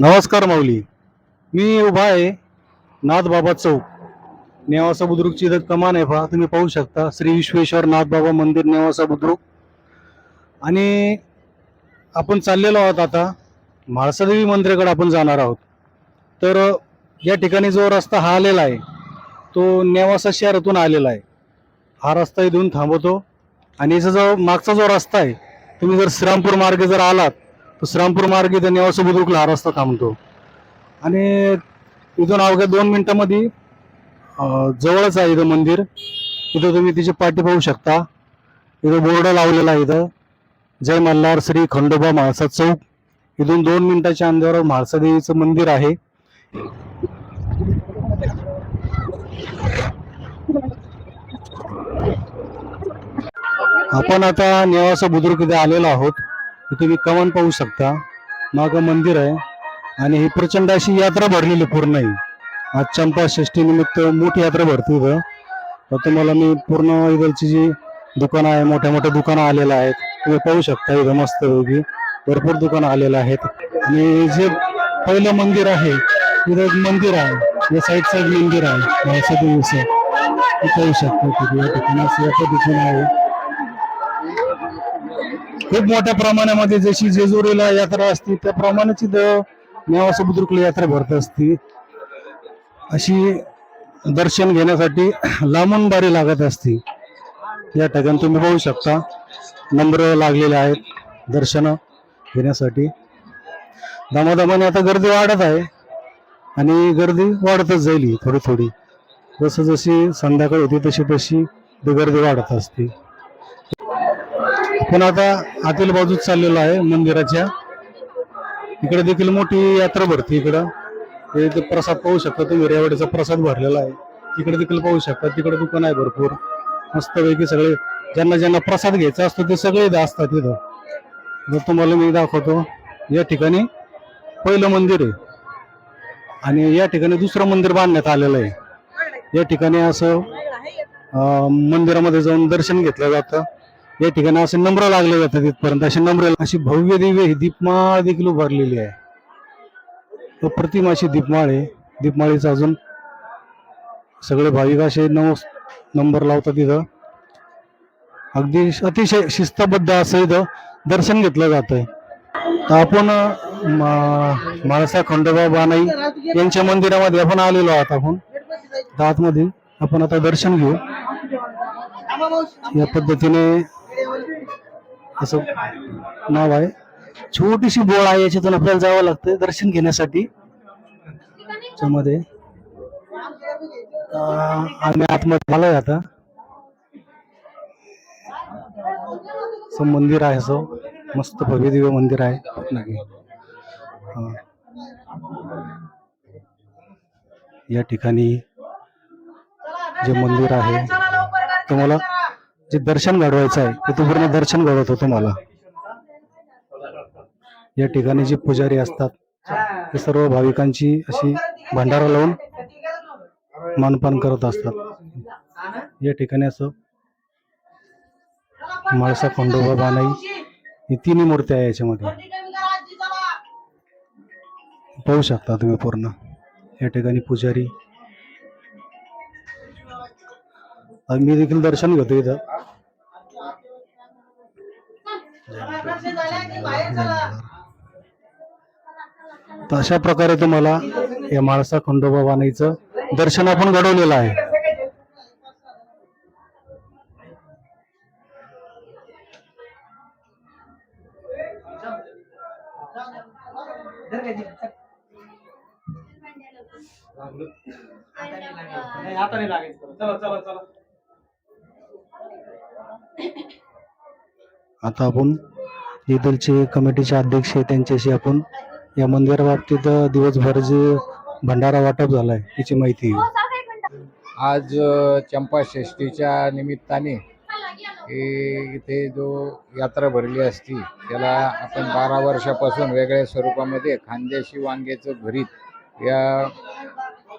नमस्कार माऊली. मी उभा आहे नाथबाबा चौक. नेवासा बुद्रुकची इथं कमान आहे पहा तुम्ही पाहू शकता. श्री विश्वेश्वर नाथबाबा मंदिर नेवासा बुद्रुक. आणि आपण चाललेलो आहोत आता म्हाळसादेवी मंदिराकडे आपण जाणार आहोत. तर या ठिकाणी जो रस्ता हा आलेला आहे तो नेवासा शहरातून आलेला आहे. हा रस्ता इथून थांबवतो. आणि याचा जो मागचा जो रस्ता आहे तुम्ही जर श्रीरामपूर मार्गे जर आलात श्रामपूर श्रीरामपूर मार्गे इथं नेवासा बुद्रुकला हा रस्ता थांबतो. आणि इथून अवघ्या दोन मिनिटामध्ये जवळच आहे इथं मंदिर. इथं तुम्ही तिची पाठी पाहू शकता. इथं बोर्ड लावलेला आहे इथं. जय मल्हार श्री खंडोबा म्हाळसा चौक. इथून दोन मिनिटाच्या अंतरावर म्हाळसा देवीचं मंदिर आहे. आपण आता नेवासा बुद्रुक इथे आलेलो आहोत. तुम्ही कमान पाहू शकता. मागं मंदिर आहे. आणि ही प्रचंड अशी यात्रा भरलेली पूर्ण आहे. आज चंपा षष्टी निमित्त मोठी यात्रा भरते इथं. तर तुम्हाला मी पूर्ण इकडची जी दुकानं आहे मोठ्या मोठ्या दुकानं आलेल्या आहेत. तुम्ही पाहू शकता इथं मस्त पैकी. भरपूर दुकानं आलेलं आहेत. आणि जे पहिलं मंदिर आहे इथं एक मंदिर आहे. या साईड साईड मंदिर आहे. पाहू शकता तिथे या ठिकाणी आहे. खूप मोठ्या प्रमाणामध्ये जशी जेजुरीला यात्रा असते त्याप्रमाणेच इथं नेवासा बुद्रुकला यात्रा भरत असते. अशी दर्शन घेण्यासाठी लांबून बारी लागत असते. या ठिकाणी तुम्ही पाहू शकता नंबर लागलेले आहेत दर्शन घेण्यासाठी. दमादमाने आता गर्दी वाढत आहे आणि गर्दी वाढतच जाईल ही थोडी थोडी जसं जशी संध्याकाळ होती तशी तशी ती गर्दी वाढत असते. पण आता आतील बाजूच चाललेलो आहे मंदिराच्या. इकडे देखील मोठी यात्रा भरते इकडं. हे ते प्रसाद पाहू शकता तुम्ही रेवाडीचा प्रसाद भरलेला आहे. इकडे देखील पाहू शकता तिकडे दुकान आहे भरपूर. मस्तपैकी सगळे ज्यांना ज्यांना प्रसाद घ्यायचा असतो ते सगळे असतात तिथं जर तुम्हाला मी दाखवतो या ठिकाणी पहिलं मंदिर आहे. आणि या ठिकाणी दुसरं मंदिर बांधण्यात आलेलं आहे. या ठिकाणी असं मंदिरामध्ये जाऊन दर्शन घेतलं जातं. या ठिकाणी असे नम्र लागले जातात तिथपर्यंत असे नम्र अशी भव्य दिव्य ही दीपमाळ देखील उभारलेली आहे. अप्रतिम अशी दीपमाळ आहे. दीपमाळीचं अजून सगळे भाविक असे नऊ नंबर लावतात तिथं अगदी अतिशय शिस्तबद्ध असं इथं दर्शन घेतलं जात आहे तर आपण मा- म्हाळसा खंडोबा बानाई यांच्या मंदिरामध्ये आपण आलेलो आहोत आपण. आतमध्ये आपण आता दर्शन घेऊ. या पद्धतीने असं नाव आहे. छोटीशी बोळ आहे याच्यातून आपल्याला जावं लागतं दर्शन घेण्यासाठी. त्यामध्ये आम्ही आतमध्ये आलोय आता. असं मंदिर आहे असं. मस्त भव्य दिव्य मंदिर आहे. नाही. या ठिकाणी जे मंदिर आहे तुम्हाला जे दर्शन घडवायचं आहे ते तो पूर्ण दर्शन घडवत होतो मला. या ठिकाणी जे पुजारी असतात ते सर्व भाविकांची अशी भंडारा लावून मानपान करत असतात. या ठिकाणी असं माळसा खंडोबा बानाई ही तिन्ही मूर्ती आहे याच्यामध्ये. पाहू शकता तुम्ही पूर्ण. या ठिकाणी पुजारी मी देखील दर्शन घेतो इथं. तर अशा प्रकारे तुम्हाला या म्हाळसा खंडोबा बानाईचं दर्शन आपण घडवलेलं आहे. आता आता आपण इथलचे कमिटीचे अध्यक्ष आहे त्यांच्याशी आपण या मंदिराबाबतीत दिवसभर जे भंडारा वाटप झालाय त्याची माहिती घेऊ. आज चंपाषष्टीच्या निमित्ताने इथे जो यात्रा भरली असती त्याला आपण बारा वर्षापासून वेगळ्या स्वरूपामध्ये खांद्याशी वांग्याचं भरीत या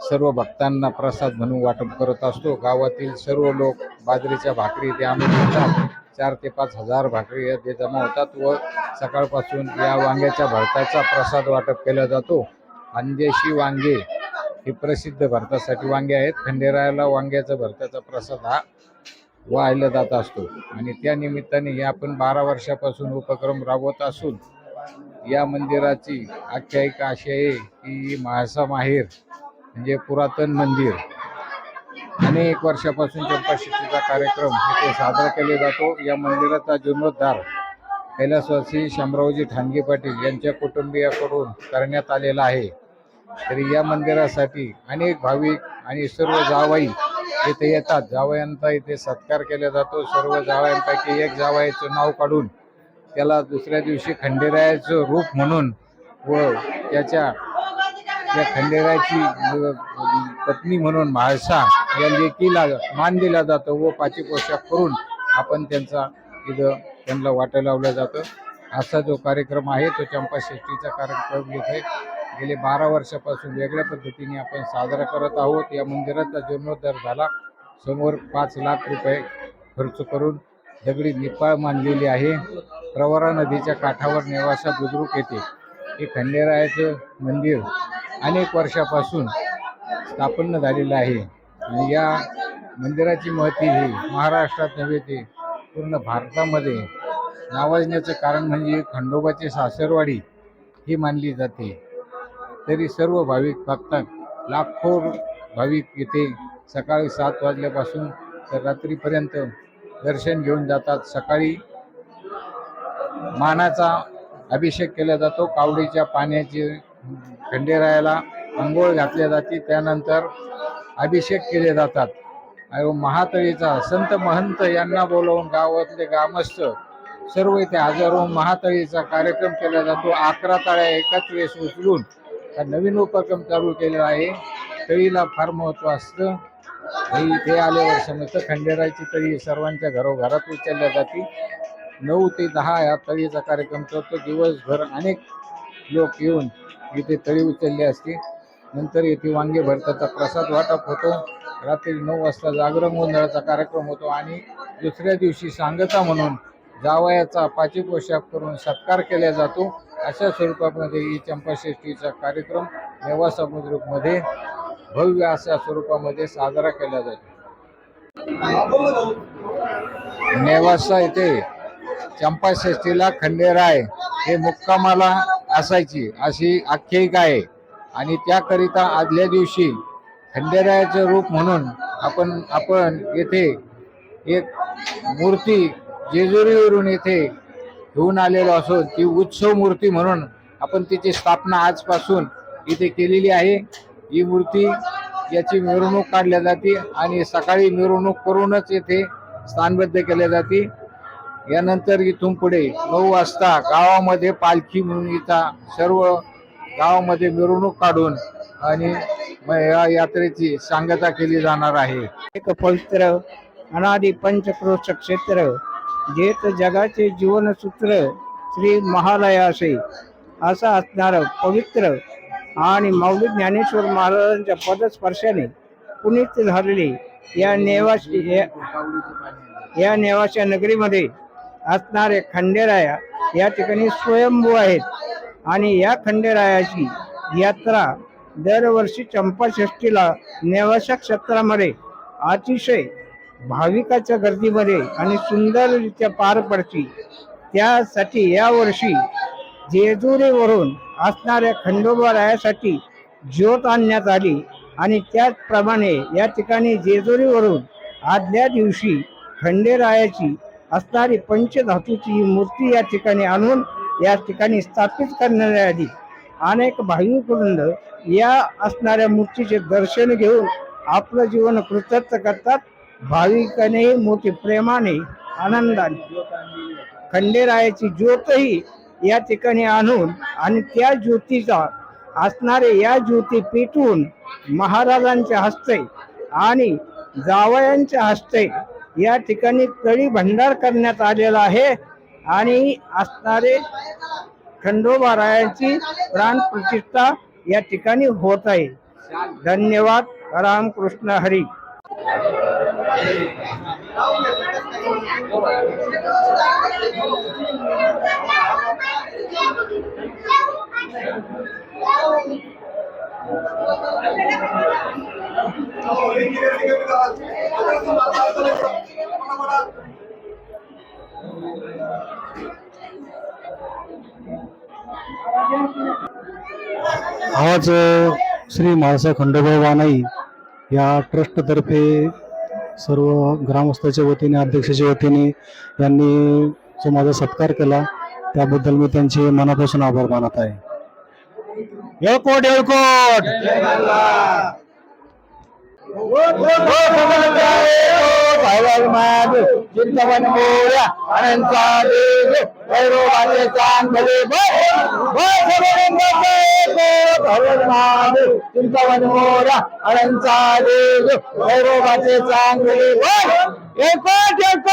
सर्व भक्तांना प्रसाद म्हणून वाटप करत असतो. गावातील सर्व लोक बाजरीच्या भाकरी ते आम्ही देतात. चार ते पाच हजार भाकरी या ते जमा होतात व सकाळपासून या वांग्याच्या भरताचा प्रसाद वाटप केला जातो. अंदेशी वांगे हे प्रसिद्ध भरतासाठी वांगे आहेत. खंडेरायाला वांग्याचा भरताचा प्रसाद हा वाहिला जात असतो. आणि त्या निमित्ताने हे आपण बारा वर्षापासून उपक्रम राबवत असून या मंदिराची आख्यायिका अशी आहे की महासा माहेर म्हणजे पुरातन मंदिर. अनेक वर्षापासून चंपाषष्ठीचा कार्यक्रम इथे साजरा केला जातो. या मंदिराचा जीर्णोद्धार कैलासवासी शामरावजी ठाणगे पाटील यांच्या कुटुंबियाकडून करण्यात आलेला आहे. तरी या मंदिरासाठी अनेक भाविक आणि सर्व जावाई इथे येतात. जावयांचा इथे सत्कार केला जातो. सर्व जावयांपैकी एक जावयाचं नाव काढून त्याला दुसऱ्या दिवशी खंडेरायाचं रूप म्हणून व त्याच्या या खंडेरायाची पत्नी म्हणून म्हाळसा या लेकीला मान दिला जातो व पाची पोशाख करून आपण त्यांचा इथं त्यांना वाटा लावलं जातं. असा जो कार्यक्रम आहे तो चंपाषष्टीचा कार्यक्रम इथे गेले बारा वर्षापासून वेगळ्या पद्धतीने आपण साजरा करत आहोत. या मंदिराचा जीर्णोद्धार झाला. समोर पाच लाख रुपये खर्च करून दगडी निपाळ मानलेली आहे. प्रवरा नदीच्या काठावर नेवासा बुद्रुक येते हे खंडेरायाचं मंदिर अनेक वर्षापासून स्थापन झालेलं आहे. आणि या मंदिराची महती ही महाराष्ट्रात नव्हे ते पूर्ण भारतामध्ये नावाजण्याचं कारण म्हणजे खंडोबाची सासरवाडी ही मानली जाते. तरी सर्व भाविक भक्तांत लाखो भाविक इथे सकाळी सात वाजल्यापासून तर रात्रीपर्यंत दर्शन घेऊन जातात. सकाळी मानाचा अभिषेक केला जातो. कावडीच्या पाण्याचे खंडेरायाला अंघोळ घातल्या जाते. त्यानंतर अभिषेक केले जातात. आणि महातळीचा संत महंत यांना बोलवून गावातले ग्रामस्थ सर्व इथे हजारो होऊन महातळीचा कार्यक्रम केला जातो. अकरा तळ्या एकाच वेळेस उचलून हा नवीन उपक्रम चालू केलेला आहे. तळीला फार महत्त्व असतं. हे इथे आल्यावर समजतं खंडेरायची तळी सर्वांच्या घरोघरात उचलल्या जाते. नऊ ते दहा या तळीचा कार्यक्रम चालतो दिवसभर अनेक लोक येऊन इथे तळी उचलली असते. नंतर येथे वांगे भरताचा प्रसाद वाटप होतो. रात्री नऊ वाजता जागरण गोंधळाचा कार्यक्रम होतो आणि दुसऱ्या दिवशी सांगता म्हणून जावयाचा पाची पोशाख करून सत्कार केला जातो. अशा स्वरूपामध्ये ही चंपाषष्ठीचा कार्यक्रम नेवासा बुद्रुकमध्ये भव्य अशा स्वरूपामध्ये साजरा केला जातो. नेवासा येथे चंपाषष्ठीला खंडेराय हे मुक्कामाला असायची. अशी आख्यायिका आहे. आणि त्याकरिता आदल्या दिवशी खंडेरायाचं रूप म्हणून आपण आपण येथे एक मूर्ती जेजुरीवरून येथे घेऊन आलेलो असून ती उत्सव मूर्ती म्हणून आपण तिची स्थापना आजपासून इथे केलेली आहे. ही मूर्ती याची मिरवणूक काढल्या जाते आणि सकाळी मिरवणूक करूनच येथे स्थानबद्ध केल्या जाते. यानंतर इथून पुढे नऊ वाजता गावामध्ये पालखी म्हणून इथं सर्व गावामध्ये मिरवणूक काढून आणि या यात्रेची सांगता केली जाणार आहे. एक पवित्र अनादि पंचक्रोश क्षेत्र जेत जगाचे जीवनसूत्र श्री महालयासे असं असणारं पवित्र आणि मौली ज्ञानेश्वर महाराजांच्या पदस्पर्शाने पुनीत झालेली या नेवासी या- या नगरीमध्ये असणारे खंडेराया या ठिकाणी स्वयंभू आहेत. आणि या खंडेरायाची यात्रा दरवर्षी चंपाषष्ठीला नेवाशा क्षेत्रामध्ये अतिशय भाविकाच्या गर्दीमध्ये आणि सुंदररित्या पार पडती. त्यासाठी यावर्षी जेजुरीवरून असणाऱ्या खंडोबा रायासाठी ज्योत आणण्यात आली. आणि त्याचप्रमाणे या ठिकाणी जेजुरीवरून आदल्या दिवशी खंडेरायाची असणारी पंचधातूची ही मूर्ती या ठिकाणी आणून या ठिकाणी स्थापित करण्याच्या आधी अनेक भाविकवृंद या असणाऱ्या मूर्तीचे दर्शन घेऊन आपलं जीवन कृतज्ञ करतात. भाविकाने मोठी प्रेमाने आनंदाने खंडेरायाची ज्योतही या ठिकाणी आणून आणि त्या ज्योतीचा असणारे या ज्योती पेटून महाराजांच्या हस्ते आणि जावयांच्या हस्ते या ठिकाणी तळी भंडार करण्यात आलेला आहे आणि असणारे खंडोबारायांची प्राण प्रतिष्ठा या ठिकाणी होत आहे. धन्यवाद. रामकृष्ण हरी. आज श्री म्हाळसा खंडोबा वानाई या ट्रस्टतर्फे सर्व ग्रामस्थाच्या वतीने अध्यक्षाच्या वतीने यांनी जो माझा सत्कार केला त्याबद्दल मी त्यांचे मनापासून आभार मानत आहे येळकोट येळकोट चिंतवन मोया अनंता देव भैरवाचे चांगले चिंतवन मोया अनंता देव भैरवाचे चांगले एकोट एकोट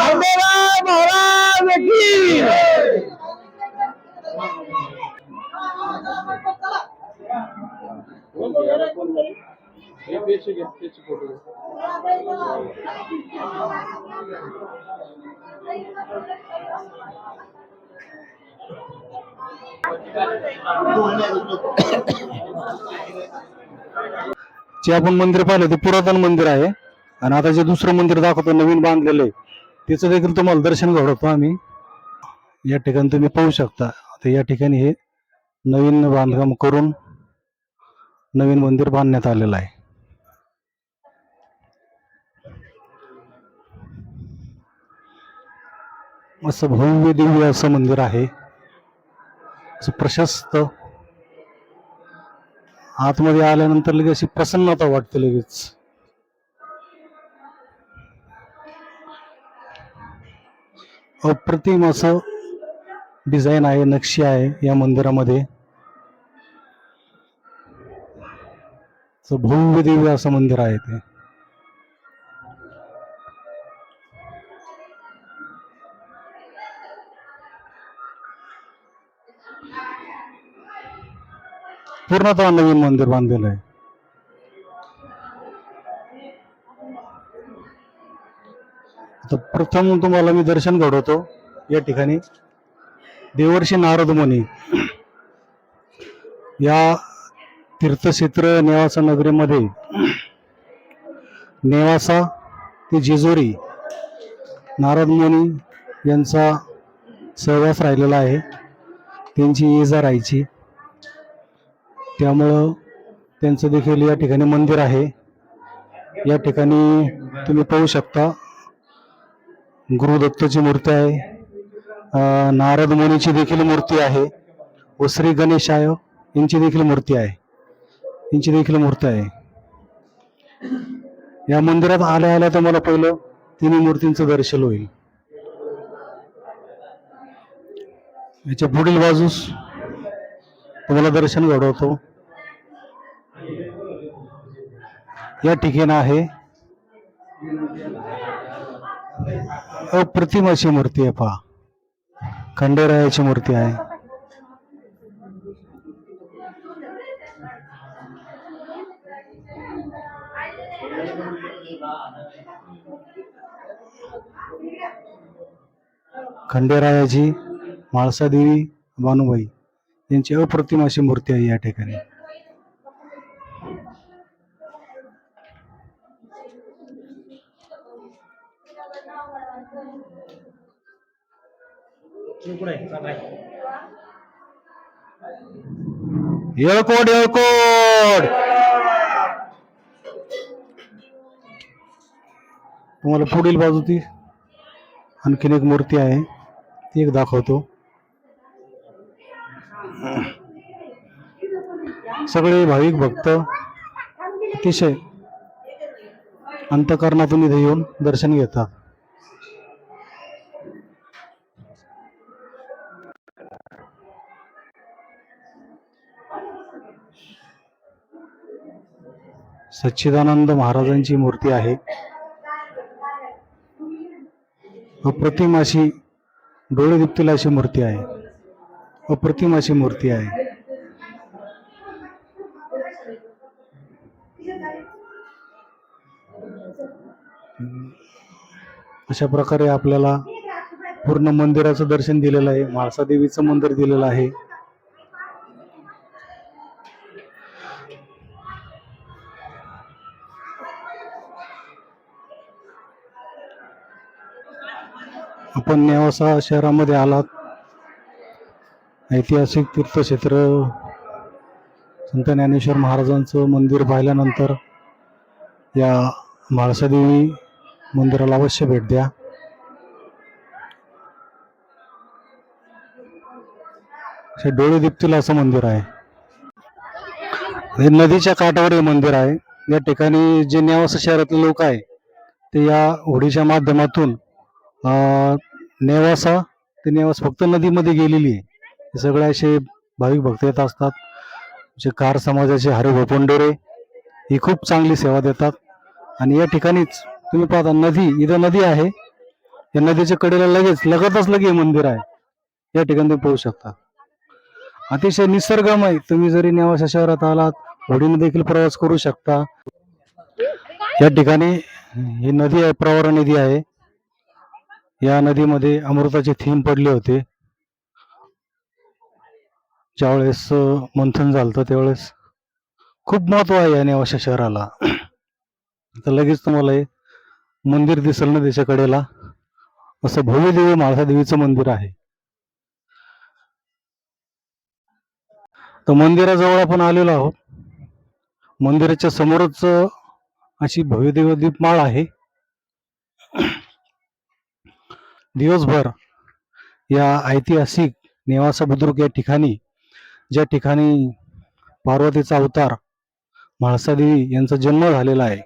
खंडेराव महाराज की जे आपण मंदिर पाहिलं ते पुरातन मंदिर आहे. आणि आता जे दुसरं मंदिर दाखवतो नवीन बांधलेलं आहे त्याचं देखील तुम्हाला दर्शन घडवतो आम्ही. या ठिकाणी तुम्ही पाहू शकता. आता या ठिकाणी हे नवीन बांधकाम करून नवीन मंदिर बांधण्यात आलेलं आहे. असं भव्य दिव्य असं मंदिर आहे. असं प्रशस्त. आतमध्ये आल्यानंतर लगेच अशी प्रसन्नता वाटते लगेच. अप्रतिम असं डिझाईन आहे नक्षी आहे या मंदिरामध्ये. भव्य दिव्य असं मंदिर आहे ते. पूर्णतः नवीन मंदिर बांधलेलं आहे. तर प्रथम तुम्हाला मी दर्शन घडवतो. या ठिकाणी देवर्षी नारद मुनी. या तीर्थक्षेत्र नेवासा नगरीमध्ये नेवासा ते जेजुरी नारद मुनी यांचा सहवास राहिलेला आहे. त्यांची ये जा राहायची. त्यामुळं त्यांचं देखील या ठिकाणी मंदिर आहे. या ठिकाणी तुम्ही पाहू शकता गुरुदत्ताची मूर्ती आहे. नारद मुनीची देखील मूर्ती आहे व श्री गणेशाय यांची देखील मूर्ती आहे. यांची देखील मूर्ती आहे. या मंदिरात आल्या आल्या तर मला पहिलं तिन्ही मूर्तींचं दर्शन होईल. याच्या पुढील बाजूस तुम्हाला दर्शन घडवतो. या ठिकाणी आहे. अप्रतिम अशी मूर्ती आहे पहा. खंडेरायाची मूर्ती आहे. खंडेरायाची म्हाळसादेवी बानुबाई यांची अप्रतिम अशी मूर्ती आहे या ठिकाणी. येळकोड येळकोड तुम्हाला पुढील बाजू ती आणखीन एक मूर्ती आहे ती एक दाखवतो. सगळे भाविक भक्त अतिशय अंतकरणातून इथे येऊन दर्शन घेतात. सच्चिदानंद महाराजांची मूर्ती आहे. अप्रतिम अशी डोळे दिपतील अशी मूर्ती आहे. अप्रतिम अशी मूर्ती आहे. अशा प्रकारे आपल्याला पूर्ण मंदिराचं दर्शन दिलेलं आहे. म्हाळसादेवीचं मंदिर दिलेलं आहे. आपण नेवासा शहरामध्ये आलात. ऐतिहासिक तीर्थक्षेत्र संत ज्ञानेश्वर महाराजांचं मंदिर पाहिल्यानंतर या म्हाळसादेवी मंदिराला अवश्य भेट द्या. डोळे दिपतील असं मंदिर आहे. हे नदीच्या काठावर हे मंदिर आहे. या ठिकाणी जे नेवासा शहरातले लोक आहे ते या होडीच्या माध्यमातून नेवासा ते नेवास फक्त नदीमध्ये गेलेली आहे. हे सगळे असे भाविक भक्त येत असतात. जे कार समाजाचे हरे पंढोरे ही खूप चांगली सेवा देतात. आणि या ठिकाणीच तुम्ही पाहता नदी इथं नदी आहे. या नदीच्या कडेला लगेच लगतच लगे हे मंदिर आहे. या ठिकाणी तुम्ही पाहू शकता. अतिशय निसर्गमय तुम्ही जरी नेवासा शहरात आलात होडीने देखील प्रवास करू शकता. या ठिकाणी ही नदी आहे प्रवरा नदी आहे. या नदीमध्ये अमृताचे थीम पडले होते. ज्यावेळेस मंथन झालं होतं त्यावेळेस खूप महत्त्व आहे या नेवाशा शहराला. तर लगेच तुम्हाला हे मंदिर दिसेल ना त्याच्या कडेला असं भव्यदेवी दिव्य मंदिर आहे. तर मंदिराजवळ आपण आलेलो आहोत. मंदिराच्या समोरच अशी भव्यदेव दीपमाळ आहे. दिवसभर या ऐतिहासिक नेवासा बुद्रुक या ठिकाणी ज्या ठिकाणी पार्वतीचा अवतार म्हाळसादेवी यांचा जन्म झालेला आहे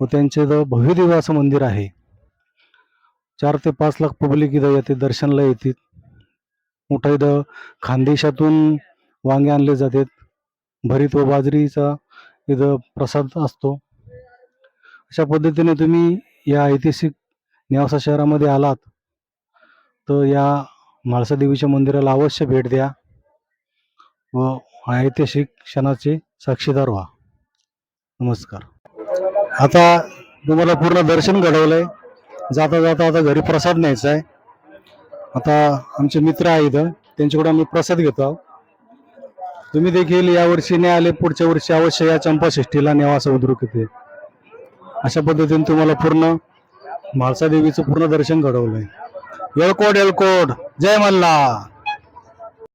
व त्यांचे इथं भव्य देवाचं असं मंदिर आहे. चार ते पाच लाख पब्लिक इथं येते दर्शनला येते मोठा इथं खानदेशातून वांगे आणले जातात. भरीत व बाजरीचा इथं प्रसाद असतो. अशा पद्धतीने तुम्ही या ऐतिहासिक नेवासा शहरामध्ये आलात. तर या म्हाळसा देवीच्या मंदिराला अवश्य भेट द्या व ऐतिहासिक क्षणाचे साक्षीदार व्हा. नमस्कार. आता तुम्हाला पूर्ण दर्शन घडवलंय. जाता जाता आता घरी प्रसाद न्यायचा आहे. आता आमचे मित्र आहे इथं त्यांच्याकडून आम्ही प्रसाद घेतो आहोत. तुम्ही देखील यावर्षी नाही आले पुढच्या वर्षी अवश्य या चंपाषष्ठीला नेवासा उद्रुक येते. अशा पद्धतीने तुम्हाला पूर्ण म्हाळसा देवीचं पूर्ण दर्शन घडवलं आहे येळकोट येळकोट जय मल्हार.